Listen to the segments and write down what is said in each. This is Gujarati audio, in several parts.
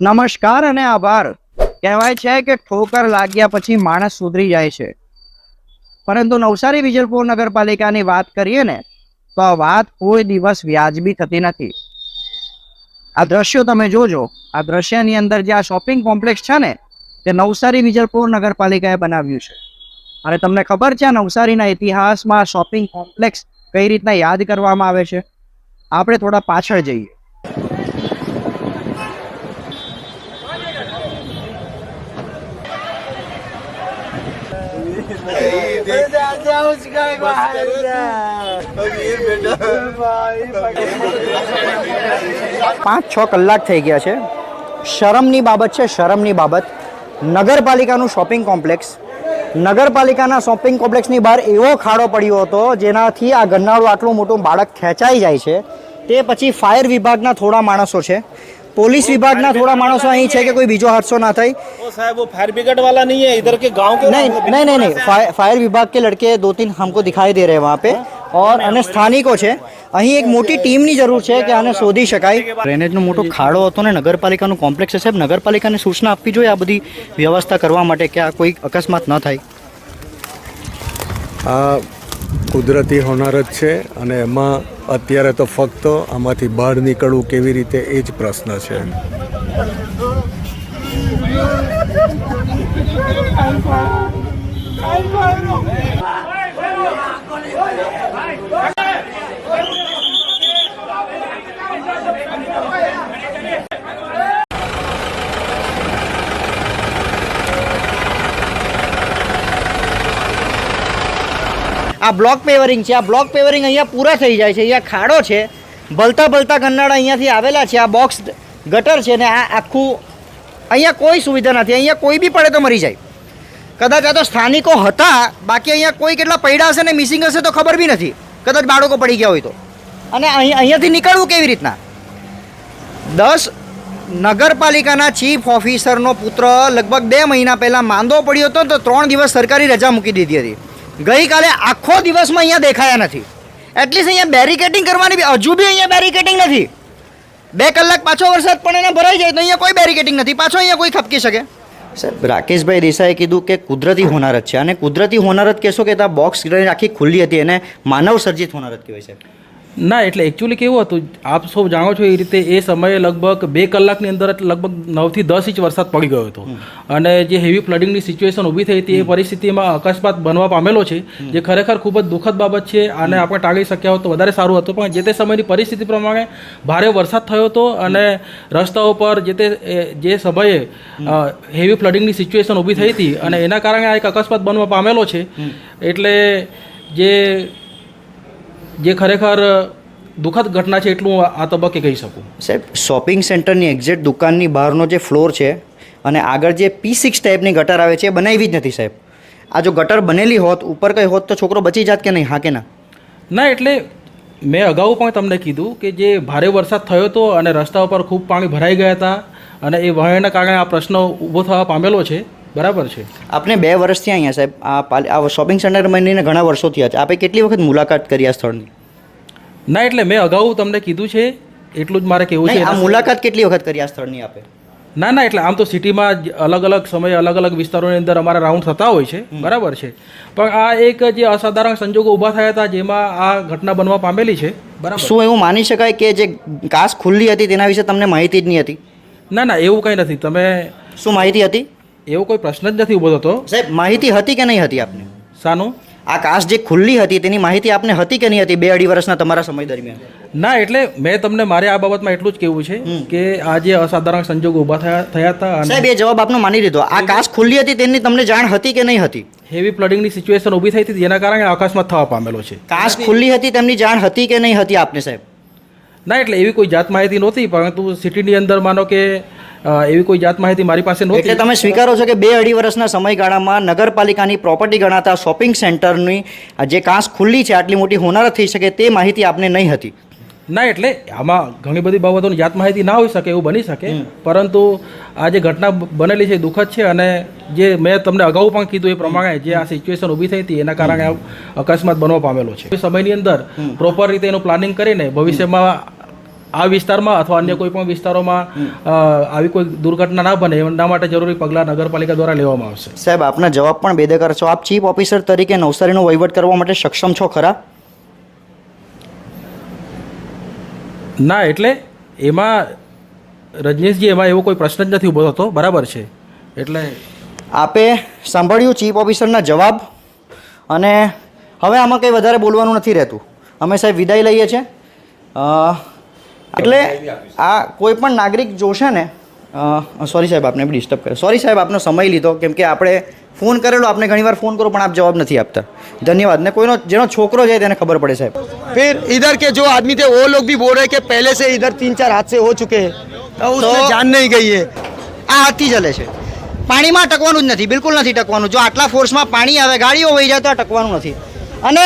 નમસ્કાર અને આભાર. કહેવાય છે કે ઠોકર લાગ્યા પછી માણસ સુધરી જાય છે. પરંતુ નવસારી વિજલપુર નગરપાલિકાની વાત કરીએ ને, તો આ વાત કોઈ દિવસ વ્યાજબી થતી નથી. આ દ્રશ્યો તમે જોજો. આ દ્રશ્યની અંદર જે આ શોપિંગ કોમ્પ્લેક્સ છે ને, તે નવસારી વિજલપુર નગરપાલિકાએ બનાવ્યું છે. અને તમને ખબર છે આ નવસારીના ઇતિહાસમાં શોપિંગ કોમ્પ્લેક્સ કઈ રીતના યાદ કરવામાં આવે છે? આપણે થોડા પાછળ જઈએ. પાંચ, છ કલાક થઈ ગયા છે. શરમની બાબત છે, શરમની બાબત. નગરપાલિકાનું શોપિંગ કોમ્પ્લેક્સ. નગરપાલિકાના શોપિંગ કોમ્પ્લેક્સની બહાર એવો ખાડો પડ્યો હતો, જેનાથી આ ગન્નાળું આટલું મોટું બાળક ખેંચાઈ જાય છે. તે પછી ફાયર વિભાગના થોડા માણસો છે. પોલીસ વિભાગના થોડા માણસો અહીં છે કે કોઈ બીજો હાદસો ના થાય वो साहब वो फायर ब्रिगेड वाला नहीं है इधर के गांव के नहीं नहीं नहीं नहीं फायर फायर विभाग के लड़के दो तीन हमको दिखाई दे रहे हैं वहाँ पे और અને સ્થાનિકો છે અહીં એક મોટી ટીમની જરૂર છે કે આને શોધી શકાય ડ્રેનેજનો મોટો ખાડો હતો ને નગરપાલિકાનું કોમ્પ્લેક્સ છે સાહેબ નગરપાલિકાને સૂચના આપવી જોઈએ આ બધી વ્યવસ્થા કરવા માટે કે આ કોઈ અકસ્માત ન થાય આ કુદરતી હોનાર જ છે અને એમાં અત્યારે તો ફક્ત આમાંથી બહાર નીકળવું કેવી રીતે એ જ પ્રશ્ન છે. આ બ્લોક પેવરિંગ છે. આ બ્લોક પેવરિંગ અહીંયા પૂરા થઈ જાય છે. અહીંયા ખાડો છે. ભલતા ભલતા ગન્નાળા અહીંયાથી આવેલા છે. આ બોક્સ ગટર છે ને આ આખું અહીંયા કોઈ સુવિધા નથી. અહીંયા કોઈ બી પડે તો મરી જાય. કદાચ આ તો સ્થાનિકો હતા. બાકી અહીંયા કોઈ કેટલા પડ્યા હશે ને મિસિંગ હશે તો ખબર બી નથી. કદાચ બાળકો પડી ગયા હોય તો. અને અહીં અહીંયાથી નીકળવું કેવી રીતના? દસ નગરપાલિકાના ચીફ ઓફિસરનો પુત્ર લગભગ બે મહિના પહેલાં માંદો પડ્યો હતો તો ત્રણ દિવસ સરકારી રજા મૂકી દીધી હતી. ગઈકાલે આખો દિવસમાં અહીંયા દેખાયા નથી. એટલીસ્ટ અહીંયા બેરિકેટિંગ કરવાની હજુ બી અહીંયા બેરિકેટિંગ નથી. બે કલાક પાછો વરસાદ પણ એને ભરાઈ જાય તો અહીંયા કોઈ બેરિકેટિંગ નથી. પાછો અહીંયા કોઈ ખપકી શકે. સાહેબ, રાકેશભાઈ દેસાઈએ કીધું કે કુદરતી હોનારત છે અને કુદરતી હોનારત કહેશો કે ત્યાં બોક્સ આખી ખુલ્લી હતી એને માનવ સર્જિત હોનારત કહેવાય છે ના એટલે એકચ્યુઅલી કેવું હતું આપ સૌ જાણો છો એ રીતે એ સમયે લગભગ બે કલાકની અંદર લગભગ નવથી દસ ઇંચ વરસાદ પડી ગયો હતો. અને જે હેવી ફ્લડિંગની સિચ્યુએશન ઊભી થઈ હતી એ પરિસ્થિતિમાં અકસ્માત બનવા પામેલો છે. જે ખરેખર ખૂબ જ દુઃખદ બાબત છે અને આપણે ટાળી શક્યા હોત તો વધારે સારું હતું. પણ જે તે સમયની પરિસ્થિતિ પ્રમાણે ભારે વરસાદ થયો હતો અને રસ્તાઓ પર જે તે જે સમયે હેવી ફ્લડિંગની સિચ્યુએશન ઊભી થઈ હતી અને એના કારણે આ એક અકસ્માત બનવા પામેલો છે. એટલે જે જે ખરેખર દુઃખદ ઘટના છે એટલું આ તબક્કે કહી શકું. સાહેબ શોપિંગ સેન્ટરની એક્ઝેક્ટ દુકાનની બહારનો જે ફ્લોર છે અને આગળ જે પી સિક્સ ટાઈપની ગટર આવે છે એ બનાવી જ નથી સાહેબ. આ જો ગટર બનેલી હોત ઉપર કંઈ હોત તો છોકરો બચી જાત કે નહીં? હા કે ના? ના એટલે મેં અગાઉ પણ તમને કીધું કે જે ભારે વરસાદ થયો હતો અને રસ્તા ઉપર ખૂબ પાણી ભરાઈ ગયા હતા અને એ વહેણના કારણે આ પ્રશ્ન ઊભો થવા પામેલો છે બરાબર છે. આપણે બે વર્ષથી અહીંયા સાહેબ આ પાલ- આ શોપિંગ સેન્ટર બનીને ઘણા વર્ષો થયા છે. આપણે કેટલી વખત મુલાકાત કરી આ સ્થળની? ના એટલે મેં અગાઉ તમને કીધું છે એટલું જ મારે કહેવું છે આ મુલાકાત કેટલી વખત કરી આ સ્થળની આપે? ના ના એટલે આમ તો સિટીમાં અલગ અલગ સમયે અલગ અલગ વિસ્તારોની અંદર અમારા રાઉન્ડ થતા હોય છે બરાબર છે. પણ આ એક જે અસાધારણ સંજોગો ઊભા થયા હતા જેમાં આ ઘટના બનવા પામેલી છે બરાબર. શું એવું માની શકાય કે જે કાસ ખુલ્લી હતી તેના વિશે તમને માહિતી જ નહીં હતી? ના ના એવું કંઈ નથી. તમે શું માહિતી હતી? એવો કોઈ પ્રશ્ન જ નથી ઊભો થતો? સાહેબ માહિતી હતી કે નહીં હતી આપને? શાનું? આ કાસ જે ખુલ્લી હતી તેની માહિતી આપને હતી કે નહીં હતી બે અઢી વર્ષના તમારા સમય દરમિયાન? ના એટલે મેં તમને મારે આ બાબતમાં એટલું જ કહેવું છે કે આ જે અસાધારણ સંજોગો ઊભા થયા થયા હતા સાહેબ એ જવાબ આપનો માની લીધો. આ કાસ ખુલ્લી હતી તેની તમને જાણ હતી કે નહીં હતી? હેવી ફ્લડિંગની સિચ્યુએશન ઊભી થઈ હતી જેના કારણે અકસ્માત થવા પામેલો છે. કાસ ખુલ્લી હતી તેમની જાણ હતી કે નહીં હતી આપને સાહેબ? ના એટલે એવી કોઈ જાત માહિતી નહોતી પરંતુ સિટીની અંદર માનો કે એવી કોઈ જાત માહિતી મારી પાસે એટલે તમે સ્વીકારો છો કે બે અઢી વર્ષના સમયગાળામાં નગરપાલિકાની પ્રોપર્ટી ગણાતા શોપિંગ સેન્ટરની જે કાંસ ખુલ્લી છે આટલી મોટી હોનારત થઈ શકે તે માહિતી આપને નહીં હતી. ના એટલે આમાં ઘણી બધી બાબતોની જાત માહિતી ના હોઈ શકે એવું બની શકે. પરંતુ આ જે ઘટના બનેલી છે દુઃખદ છે અને જે મેં તમને અગાઉ પણ કીધું એ પ્રમાણે જે આ સિચ્યુએશન ઊભી થઈ હતી એના કારણે અકસ્માત બનવા પામેલો છે. સમયની અંદર પ્રોપર રીતે એનું પ્લાનિંગ કરીને ભવિષ્યમાં આ વિસ્તારમાં અથવા અન્ય કોઈ પણ વિસ્તારોમાં આવી કોઈ દુર્ઘટના ના બને એના માટે જરૂરી પગલાં નગરપાલિકા દ્વારા લેવામાં આવશે. સાહેબ આપના જવાબ પણ બેદરકાર છો. આપ ચીફ ઓફિસર તરીકે નવસારીનો વહીવટ કરવા માટે સક્ષમ છો ખરા? ના એટલે એમાં રજનીશજી એમાં એવો કોઈ પ્રશ્ન જ નથી ઊભો થતો. બરાબર છે. એટલે આપે સાંભળ્યું ચીફ ઓફિસરના જવાબ? અને હવે આમાં કંઈ વધારે બોલવાનું નથી રહેતું. અમે સાહેબ વિદાય લઈએ છીએ. એટલે આ કોઈ પણ નાગરિક જોશે ને સોરી સાહેબ આપને બી ડિસ્ટર્બ કરે સોરી સાહેબ આપનો સમય લીધો કેમ કે આપણે ફોન કરેલો આપને ઘણીવાર ફોન કરો પણ આપ જવાબ નથી આપતા ધન્યવાદ ને કોઈનો જેનો છોકરો જાય તેને ખબર પડે સાહેબ फिर इधर के जो आदमी थे वो लोग भी बोल रहे हैं कि पहले से इधर तीन चार हादसे हो चुके हैं तो उसमें तो- जान नहीं गई है આ હાથથી ચાલે છે પાણીમાં ટકવાનું જ નથી બિલકુલ નથી ટકવાનું જો આટલા ફોર્સમાં પાણી આવે ગાડીઓ વહી જાય તો આ ટકવાનું નથી અને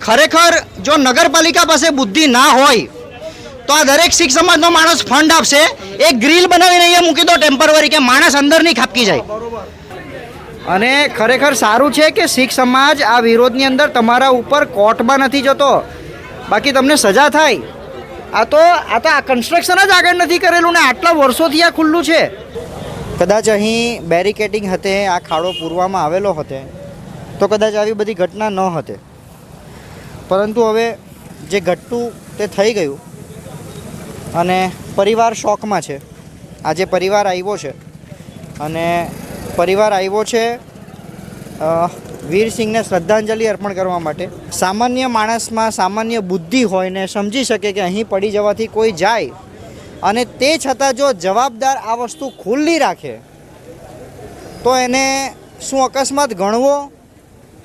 ખરેખર જો નગરપાલિકા પાસે બુદ્ધિ ના હોય તો આ દરેક શીખ સમાજનો માણસ ફંડ આપશે એક ગ્રીલ બનાવીને અહીંયા મૂકી દો ટેમ્પરરી કે માણસ અંદર નહીં ખાપકી જાય. અને ખરેખર સારું છે કે શીખ સમાજ આ વિરોધની અંદર તમારા ઉપર કોર્ટમાં નથી જતો. બાકી તમને સજા થાય. આ તો આ તો આ કન્સ્ટ્રક્શન જ આગળ નથી કરેલું ને આટલા વર્ષોથી આ ખુલ્લું છે. કદાચ અહીં બેરિકેડિંગ હતે આ ખાડો પૂરવામાં આવેલો હતે તો કદાચ આવી બધી ઘટના ન હતે. પરંતુ હવે જે ઘટતું તે થઈ ગયું. અને પરિવાર શોખમાં છે. આજે પરિવાર આવ્યો છે. અને પરિવાર આવ્યો છે વીરસિંહને શ્રદ્ધાંજલિ અર્પણ કરવા માટે. સામાન્ય માણસમાં સામાન્ય બુદ્ધિ હોય ને સમજી શકે કે અહીં પડી જવાથી કોઈ જાય. અને તે છતાં જો જવાબદાર આ વસ્તુ ખુલ્લી રાખે, તો એને શું અકસ્માત ગણવો?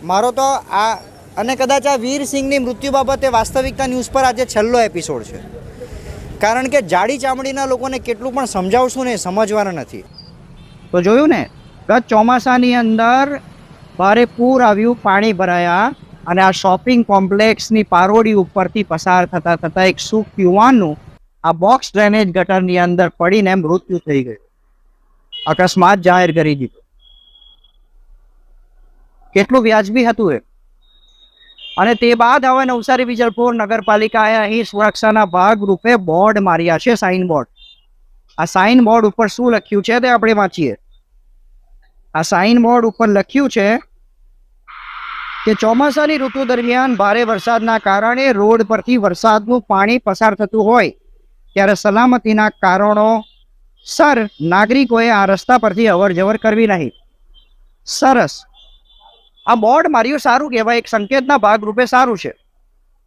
મારો તો આ, અને કદાચ આ વીરસિંહની મૃત્યુ બાબતે વાસ્તવિકતા ન્યૂઝ પર આજે છેલ્લો એપિસોડ છે. કારણ કે જાડી ચામડીના લોકોને કેટલું પણ સમજાવશું ને સમજવાના નથી. તો જોયું ને, ગત ચોમાસાની અંદર ભારે પૂર આવ્યું, પાણી ભરાયા અને આ શોપિંગ કોમ્પ્લેક્સની પારોડી ઉપરથી પસાર થતા થતા એક સુખ યુવાનનું આ બોક્સ ડ્રેનેજ ગટરની અંદર પડીને મૃત્યુ થઈ ગયું. અકસ્માત જાહેર કરી દીધો. કેટલું વ્યાજબી હતું એ? અને તે બાદ હવે નવસારી વિજલપુર નગરપાલિકાએ અહીં સુરક્ષાના ભાગ રૂપે બોર્ડ માર્યા છે સાઇન બોર્ડ આ સાઇન બોર્ડ ઉપર શું લખ્યું છે તે આપણે વાંચીએ. આ સાઇન બોર્ડ ઉપર લખ્યું છે કે ચોમાસાની ઋતુ દરમિયાન ભારે વરસાદના કારણે રોડ પરથી વરસાદનું પાણી પસાર થતું હોય, ત્યારે સલામતીના કારણો સર નાગરિકોએ આ રસ્તા પરથી અવર જવર કરવી નહીં. સરસ. આ બોર્ડ માર્યું સારું કહેવાય, એક સંકેતના ભાગરૂપે સારું છે.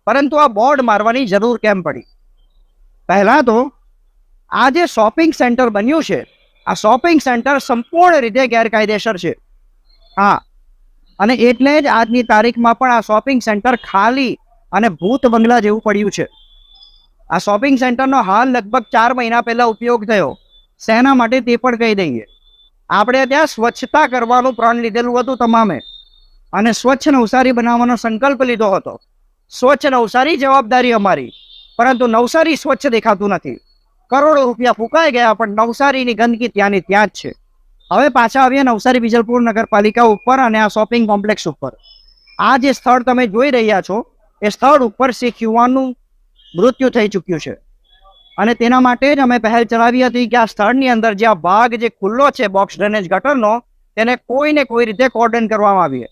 પરંતુ આ બોર્ડ મારવાની જરૂર કેમ પડી? પહેલાં તો આ જે શોપિંગ સેન્ટર બન્યું છે, આ શોપિંગ સેન્ટર સંપૂર્ણ રીતે ગેરકાયદેસર છે. હા, અને એટલે જ આજની તારીખમાં પણ આ શોપિંગ સેન્ટર ખાલી અને ભૂત બંગલા જેવું પડ્યું છે. આ શોપિંગ સેન્ટરનો હાલ લગભગ ચાર મહિના પહેલાં ઉપયોગ થયો. શેના માટે તે પણ કહી દઈએ. આપણે ત્યાં સ્વચ્છતા કરવાનું પ્રણ લીધેલું હતું તમામે. અને સ્વચ્છ નવસારી બનાવવાનો સંકલ્પ લીધો હતો. સ્વચ્છ નવસારી જવાબદારી અમારી. પરંતુ નવસારી સ્વચ્છ દેખાતું નથી. કરોડો રૂપિયા ફૂંકાઈ ગયા પણ નવસારીની ગંદકી ત્યાંની ત્યાં જ છે. હવે પાછા આવીએ નવસારી વિજલપુર નગરપાલિકા ઉપર અને આ શોપિંગ કોમ્પ્લેક્સ ઉપર. આ જે સ્થળ તમે જોઈ રહ્યા છો, એ સ્થળ ઉપર શીખ યુવાનનું મૃત્યુ થઈ ચૂક્યું છે. અને તેના માટે જ અમે પહેલ ચલાવી હતી કે આ સ્થળની અંદર જે આ ભાગ જે ખુલ્લો છે બોક્સ ડ્રેનેજ ગટરનો, તેને કોઈને કોઈ રીતે કોર્ડન કરવામાં આવીએ.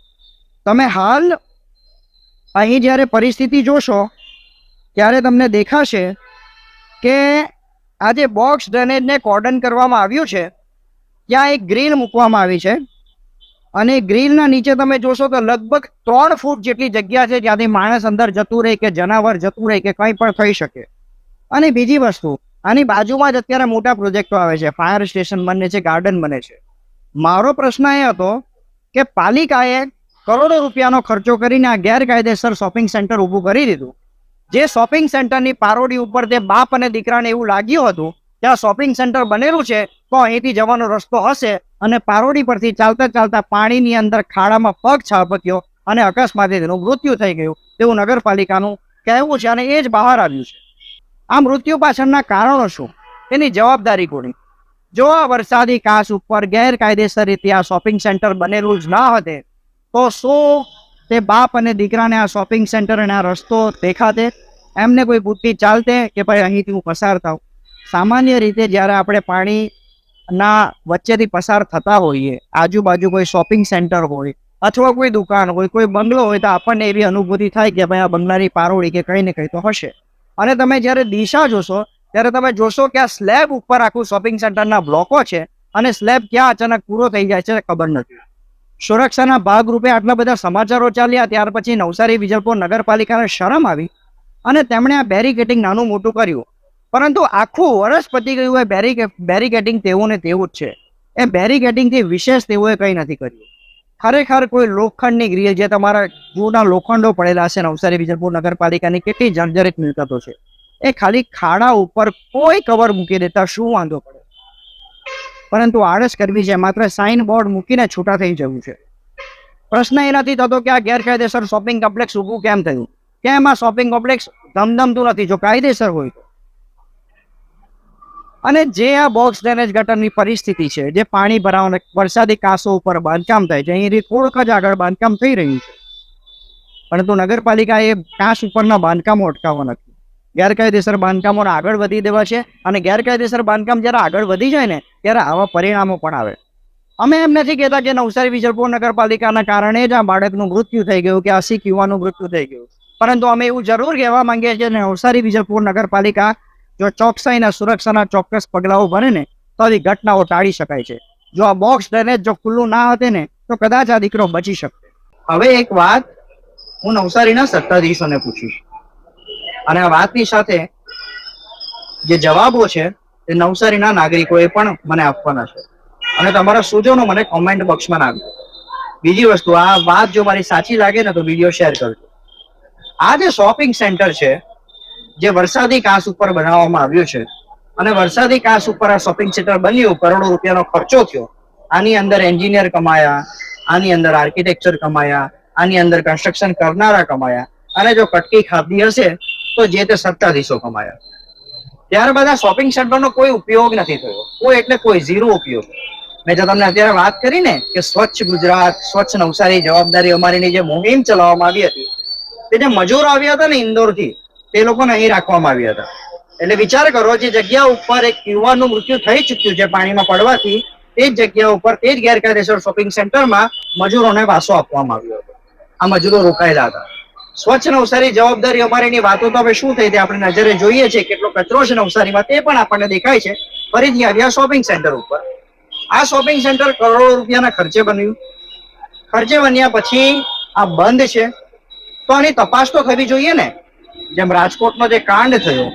તમે હાલ અહીં જ્યારે પરિસ્થિતિ જોશો, ત્યારે તમને દેખાશે કે આ જે બોક્સ ડ્રેનેજને કોર્ડન કરવામાં આવ્યું છે, ત્યાં એક ગ્રીલ મૂકવામાં આવી છે. અને ગ્રીલના નીચે તમે જોશો તો લગભગ ત્રણ ફૂટ જેટલી જગ્યા છે જ્યાંથી માણસ અંદર જતું રહે કે જનાવર જતું રહે કે કંઈ પણ થઈ શકે. અને બીજી વસ્તુ, આની બાજુમાં જ અત્યારે મોટા પ્રોજેક્ટો આવે છે. ફાયર સ્ટેશન બને છે, ગાર્ડન બને છે. મારો પ્રશ્ન એ હતો કે પાલિકાએ કરોડો રૂપિયાનો ખર્ચો કરીને આ ગેરકાયદેસર શોપિંગ સેન્ટર ઊભું કરી દીધું. જે શોપિંગ સેન્ટરની પારોડી ઉપર તે બાપ અને દીકરાને એવું લાગ્યું હતું, કે આ શોપિંગ સેન્ટર બનેલું છે, તો અહીંથી જવાનો રસ્તો હશે અને પારોડી પરથી ચાલતા ચાલતા પાણીની અંદર ખાડામાં પગ છાપક્યો અને અકસ્માતે તેનું મૃત્યુ થઈ ગયું. તેવું નગરપાલિકાનું કહેવું છે અને એ જ બહાર આવ્યું છે. આ મૃત્યુ પાછળના કારણો શું? એની જવાબદારી કોની? જો આ વરસાદી કાચ ઉપર ગેરકાયદેસર રીતે આ શોપિંગ સેન્ટર બનેલું જ ના હતે તો શું તે બાપ અને દીકરાને આ શોપિંગ સેન્ટર અને આ રસ્તો દેખાતે? એમને કોઈ બુદ્ધિ ચાલતે કે ભાઈ અહીંથી હું પસાર થાઉં? સામાન્ય રીતે જ્યારે આપણે પાણીના વચ્ચેથી પસાર થતા હોઈએ, આજુબાજુ કોઈ શોપિંગ સેન્ટર હોય અથવા કોઈ દુકાન હોય, કોઈ બંગલો હોય, તો આપણને એવી અનુભૂતિ થાય કે ભાઈ આ બંગલાની પારોળી કે કંઈ ને કંઈ તો હશે. અને તમે જ્યારે દિશા જોશો, ત્યારે તમે જોશો કે આ સ્લેબ ઉપર આખું શોપિંગ સેન્ટરના બ્લોકો છે અને સ્લેબ ક્યાં અચાનક પૂરો થઈ જાય છે ખબર નથી. સુરક્ષાના ભાગરૂપે આટલા બધા સમાચારો ચાલ્યા, ત્યાર પછી નવસારી વિજલપુર નગરપાલિકાને શરમ આવી અને તેમણે આ બેરિકેટિંગ નાનું મોટું કર્યું. પરંતુ આખું વર્ષ પતી ગયું એ બેરી બેરિકેટિંગ તેવું તેવું જ છે. એ બેરિકેટિંગથી વિશેષ તેઓએ કંઈ નથી કર્યું. ખરેખર કોઈ લોખંડની ગ્રીલ જે તમારા જૂના લોખંડો પડેલા છે નવસારી વિજલપુર નગરપાલિકાની કેટલી જર્જરિત મિલકતો છે. એ ખાલી ખાડા ઉપર કોઈ કવર મૂકી દેતા શું વાંધો પડે? પરંતુ આળસ કરવી છે. માત્ર સાઇન બોર્ડ મૂકીને છૂટા થઈ જવું છે. પ્રશ્ન એ નથી થતો કે આ ગેરકાયદેસર શોપિંગ કોમ્પ્લેક્સ ઊભું કેમ થયું? કેમ આ શોપિંગ કોમ્પ્લેક્સ ધમધમતું નથી? જો કાયદેસર હોય અને જે આ બોક્સ ડ્રેનેજ ગટરની પરિસ્થિતિ છે, જે પાણી ભરાવાના વરસાદી કાંસો ઉપર બાંધકામ થાય છે, અહીંથી થોડુંક જ આગળ બાંધકામ થઈ રહ્યું છે. પરંતુ નગરપાલિકા એ કાંસ ઉપરના બાંધકામો અટકાવવા નથી. ગેરકાયદેસર બાંધકામોને આગળ વધી દેવા છે અને ગેરકાયદેસર બાંધકામ જ્યારે આગળ વધી જાય ને ત્યારે આવા પરિણામો પણ આવે. અમે એમ નથી કહેતા કે નવસારી વિજલપુર નગરપાલિકાના કારણે જ આ બાળકનું મૃત્યુ થઈ ગયું કે અસી યુવાનું મૃત્યુ થઈ ગયું. પરંતુ અમે એવું જરૂર કહેવા માંગીએ છીએ કે નવસારી વિજલપુર નગરપાલિકા જો ચોકસાઈના સુરક્ષાના ચોક્કસ પગલાઓ ભરે ને તો આવી ઘટનાઓ ટાળી શકાય છે. જો આ બોક્સ ડ્રેનેજ જો ખુલ્લું ના હતે ને તો કદાચ આ દીકરો બચી શકે હવે એક વાત હું નવસારીના સત્તાધીશોને પૂછીશ. અને આ વાતની સાથે જે જવાબો છે એ નવસારીના નાગરિકોએ પણ મને આપવાના છે. અને તમારા સૂચનો મને કોમેન્ટ બોક્સમાં નાખજો. બીજી વસ્તુ, આ વાત જો મારી સાચી લાગે ને તો વીડિયો શેર કરજો. આ જે શોપિંગ સેન્ટર છે, જે વરસાદી કાંસ ઉપર બનાવવામાં આવ્યું છે, અને વરસાદી કાંસ ઉપર આ શોપિંગ સેન્ટર બન્યું, કરોડો રૂપિયાનો ખર્ચો થયો. આની અંદર એન્જિનિયર કમાયા, આની અંદર આર્કિટેક્ચર કમાયા, આની અંદર કન્સ્ટ્રક્શન કરનારા કમાયા. અને જો કટકી ખાધી હશે તો જે તે સત્તાધીશો કમાયા. ત્યારબાદ આ શોપિંગ સેન્ટરનો કોઈ ઉપયોગ નથી થયો. કોઈ એટલે કોઈ ઝીરો ઉપયોગ. મેં જો તમને અત્યારે વાત કરી ને કે સ્વચ્છ ગુજરાત, સ્વચ્છ નવસારી જવાબદારી અમારીની જે મુહિમ ચલાવવામાં આવી હતી, તે જે મજૂર આવ્યા હતા ને ઇન્દોરથી, તે લોકોને અહીં રાખવામાં આવ્યા હતા. એટલે વિચાર કરો, જે જગ્યા ઉપર એક યુવાનનું મૃત્યુ થઈ ચૂક્યું છે પાણીમાં પડવાથી, તે જ જગ્યા ઉપર, તે જ ગેરકાયદેસર શોપિંગ સેન્ટરમાં મજૂરોને વાસો આપવામાં આવ્યો હતો. આ મજૂરો રોકાયેલા હતા. સ્વચ્છ નવસારી જવાબદારી અમારીની વાતો તો હવે શું થઈ તે આપણે નજરે જોઈએ છે. કેટલો કચરો છે નવસારીમાં તે પણ આપણને દેખાય છે. ફરીથી આવ્યા શોપિંગ સેન્ટર ઉપર. આ શોપિંગ સેન્ટર કરોડો રૂપિયાના ખર્ચે બન્યું. ખર્ચે બન્યા પછી આ બંધ છે. તો આની તપાસ તો થવી જોઈએ ને. જેમ રાજકોટનો જે કાંડ થયો,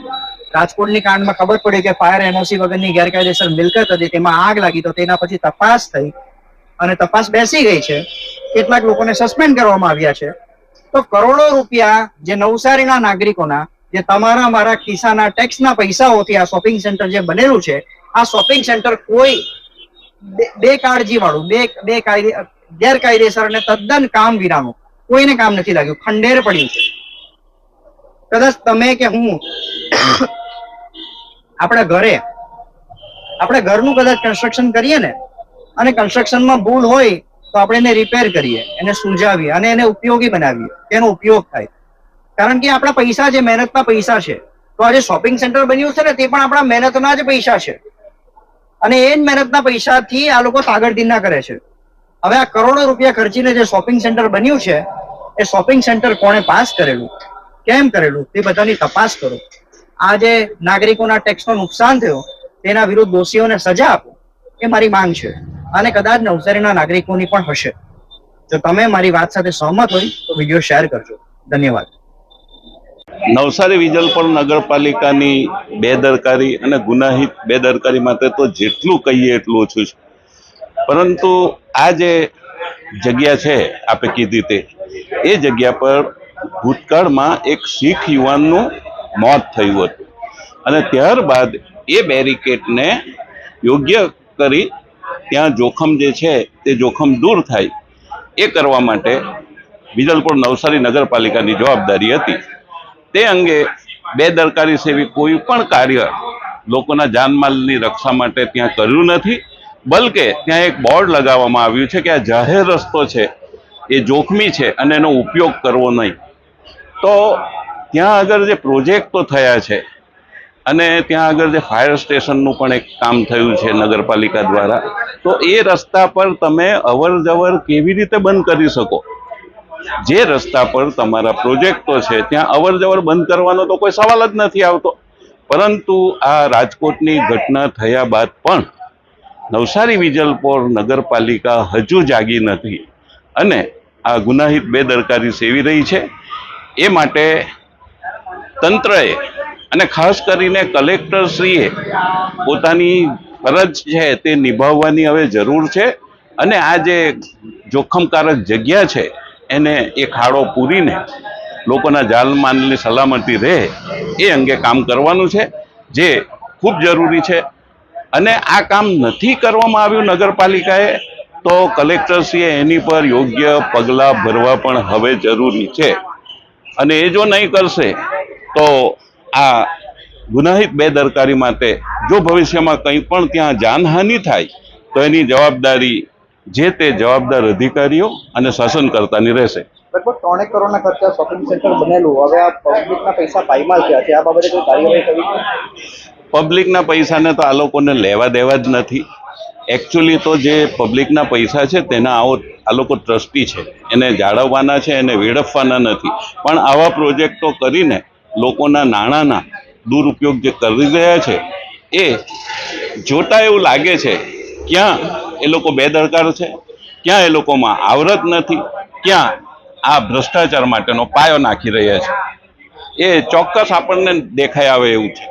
રાજકોટની કાંડમાં ખબર પડી કે ફાયર એનઓસી વગરની ગેરકાયદેસર મિલકત હતી, તેમાં આગ લાગી તો તેના પછી તપાસ થઈ. અને તપાસ બેસી ગઈ છે. કેટલાક લોકોને સસ્પેન્ડ કરવામાં આવ્યા છે. તો કરોડો રૂપિયા જે નવસારીના નાગરિકોના, જે તમારા, મારા ખિસ્સાના ટેક્સના પૈસાઓથી આ શોપિંગ સેન્ટર જે બનેલું છે, આ શોપિંગ સેન્ટર કોઈ બે- કાળજી વાળું બે બે કાયદે, ગેરકાયદેસર અને તદ્દન કામ વિનાનું કોઈને કામ નથી લાગ્યું. ખંડેર પડ્યું છે. કદાચ તમે કે હું આપણા ઘરે, આપણે ઘરનું કદાચ કન્સ્ટ્રક્શન કરીએ ને, અને કન્સ્ટ્રક્શનમાં ભૂલ હોય તો આપણે એને રિપેર કરીએ, એને સુલઝાવીએ અને એને ઉપયોગી બનાવીએ. તેનો ઉપયોગ થાય. કારણ કે આપણા પૈસા જે મહેનતના પૈસા છે, તો આજે શોપિંગ સેન્ટર બન્યું છે ને, તે પણ આપણા મહેનતના જ પૈસા છે. અને એ જ મહેનતના પૈસાથી આ લોકો તાગડધીના કરે છે. હવે આ કરોડો રૂપિયા ખર્ચીને જે શોપિંગ સેન્ટર બન્યું છે, એ શોપિંગ સેન્ટર કોણે પાસ કરેલું? કેમ કરેલું? તે બધાની તપાસ કરો. આ જે નાગરિકોના ટેક્સનો નુકસાન થયો, તેના વિરુદ્ધ દોષીઓને સજા આપો, એ મારી માંગ છે. અને કદાચ નવસારીના નાગરિકોની પણ હશે. જો તમે મારી વાત સાથે સહમત હોય તો વીડિયો શેર કરજો. ધન્યવાદ. નવસારી વિજલપુર નગરપાલિકાની બેદરકારી અને ગુનાહિત બેદરકારી માટે તો જેટલું કહીએ એટલું ઓછું છે. પરંતુ આ જે જગ્યા છે આપે કીધી તે, એ જગ્યા પર ભૂતકાળમાં એક શીખ યુવાનનું મોત થયું હતું. અને ત્યારબાદ એ બેરિકેડને યોગ્ય કરી ત્યાં જોખમ જે છે, તે જોખમ દૂર થાય. એ કરવા માટે વિજલપુર નવસારી નગરપાલિકાની જવાબદારી હતી. તે અંગે બેદરકારી સેવી કોઈ પણ કાર્ય લોકોના જાનમાલની રક્ષા માટે ત્યાં કર્યું નથી, બલકે ત્યાં એક બોર્ડ લગાવવામાં આવ્યું છે કે આ જાહેર રસ્તો છે, એ જોખમી છે અને એનો ઉપયોગ કરવો નહીં. તો ત્યાં આગળ જે પ્રોજેક્ટો થયા છે અને ત્યાં આગળ જે ફાયર સ્ટેશનનું પણ એક કામ થયું છે નગરપાલિકા દ્વારા. તો એ રસ્તા પર તમે અવર જવર કેવી રીતે બંધ કરી શકો? જે રસ્તા પર તમારા પ્રોજેક્ટો છે, ત્યાં અવર જવર બંધ કરવાનો તો કોઈ સવાલ જ નથી આવતો. પરંતુ આ રાજકોટની ઘટના થયા બાદ પણ નવસારી વિજલપોર નગરપાલિકા હજુ જાગી નથી અને આ ગુનાહિત બેદરકારી સેવી રહી છે. એ માટે તંત્રએ અને ખાસ કરીને કલેક્ટરશ્રીએ પોતાની ફરજ છે તે નિભાવવાની હવે જરૂર છે. અને આ જે જોખમકારક જગ્યા છે, એને એ ખાડો પૂરીને લોકોના જાનમાલની સલામતી રહે એ અંગે કામ કરવાનું છે, જે ખૂબ જરૂરી છે. અને આ કામ નથી કરવામાં આવ્યું નગરપાલિકાએ, તો કલેક્ટરશ્રીએ એની પર યોગ્ય પગલાં ભરવા પણ હવે જરૂરી છે. અને એ જો નહીં કરશે, તો આ ગુનાહિત બેદરકારી માટે જો ભવિષ્યમાં કંઈ પણ ત્યાં જાનહાનિ થાય તો એની જવાબદારી જે તે જવાબદાર અધિકારીઓ અને શાસનકર્તાની રહેશે. લગભગ ત્રણેક કરોડના ખર્ચા શોપિંગ સેન્ટર બનેલું. હવે આ પબ્લિકના પૈસા પાયમાલ થયા છે. આ બાબતે કોઈ કાર્યવાહી કરવી પબ્લિકના પૈસાને તો આ લોકોને લેવા દેવા જ નથી. એકચ્યુઅલી તો જે પબ્લિકના પૈસા છે તેના આવો આ લોકો ટ્રસ્ટી છે. એને જાળવવાના છે એને વેડફવાના નથી. પણ આવા પ્રોજેક્ટો કરીને લોકોના નાણાંના દુરુપયોગ જે કરી રહ્યા છે, એ જોતા એવું લાગે છે, ક્યાં એ લોકો બેદરકાર છે, ક્યાં એ લોકોમાં આવરત નથી, ક્યાં આ ભ્રષ્ટાચાર માટેનો પાયો નાખી રહ્યા છે. એ ચોક્કસ આપણને દેખાઈ આવે એવું છે.